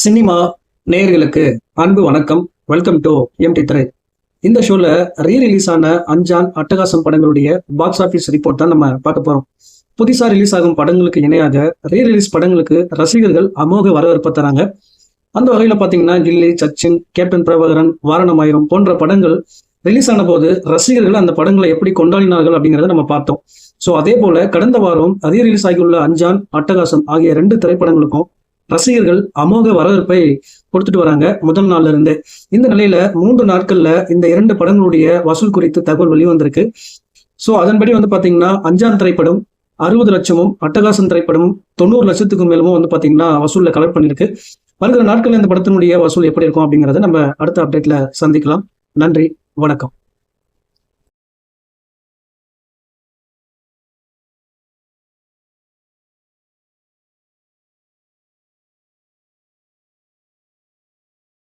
Cinema நேயர்களுக்கு அன்பு வணக்கம். வெல்கம் டு எம்டி திரை இந்த ஷோல ரீ ரிலீஸ் ஆன அஞ்சான் அட்டகாசம் படங்களுடைய பாக்ஸ் ஆஃபீஸ் ரிப்போர்ட் தான் நம்ம பார்க்க போறோம். புதுசா ரிலீஸ் ஆகும் படங்களுக்கு இணையாக ரீ ரிலீஸ் படங்களுக்கு ரசிகர்கள் அமோக வரவேற்பு தராங்க. அந்த வகையில பாத்தீங்கன்னா கில்லி சச்சின் கேப்டன் பிரபாகரன் வாரணமாயிரம் போன்ற படங்கள் ரிலீஸ் ஆன போது ரசிகர்கள் அந்த படங்களை எப்படி கொண்டாடினார்கள் அப்படிங்கிறத நம்ம பார்த்தோம். ஸோ அதே போல கடந்த வாரம் ரீ ரிலீஸ் ஆகியுள்ள அஞ்சான் அட்டகாசம் ஆகிய ரெண்டு திரைப்படங்களுக்கும் ரசிகர்கள் அமோக வரவேற்பை கொடுத்துட்டு வராங்க முதல் நாள்ல இருந்தே. இந்த நிலையில மூன்று நாட்கள்ல இந்த இரண்டு படங்களுடைய வசூல் குறித்து தகவல் வெளிவந்திருக்கு. ஸோ அதன்படி வந்து பாத்தீங்கன்னா அஞ்சாம் திரைப்படம் அறுபது லட்சமும் அட்டகாசம் திரைப்படமும் தொண்ணூறு லட்சத்துக்கும் மேலும் வந்து பாத்தீங்கன்னா வசூல்ல கலெக்ட் பண்ணிருக்கு. வருகிற நாட்கள் இந்த படத்தினுடைய வசூல் எப்படி இருக்கும் அப்படிங்கறத நம்ம அடுத்த அப்டேட்ல சந்திக்கலாம். நன்றி வணக்கம்.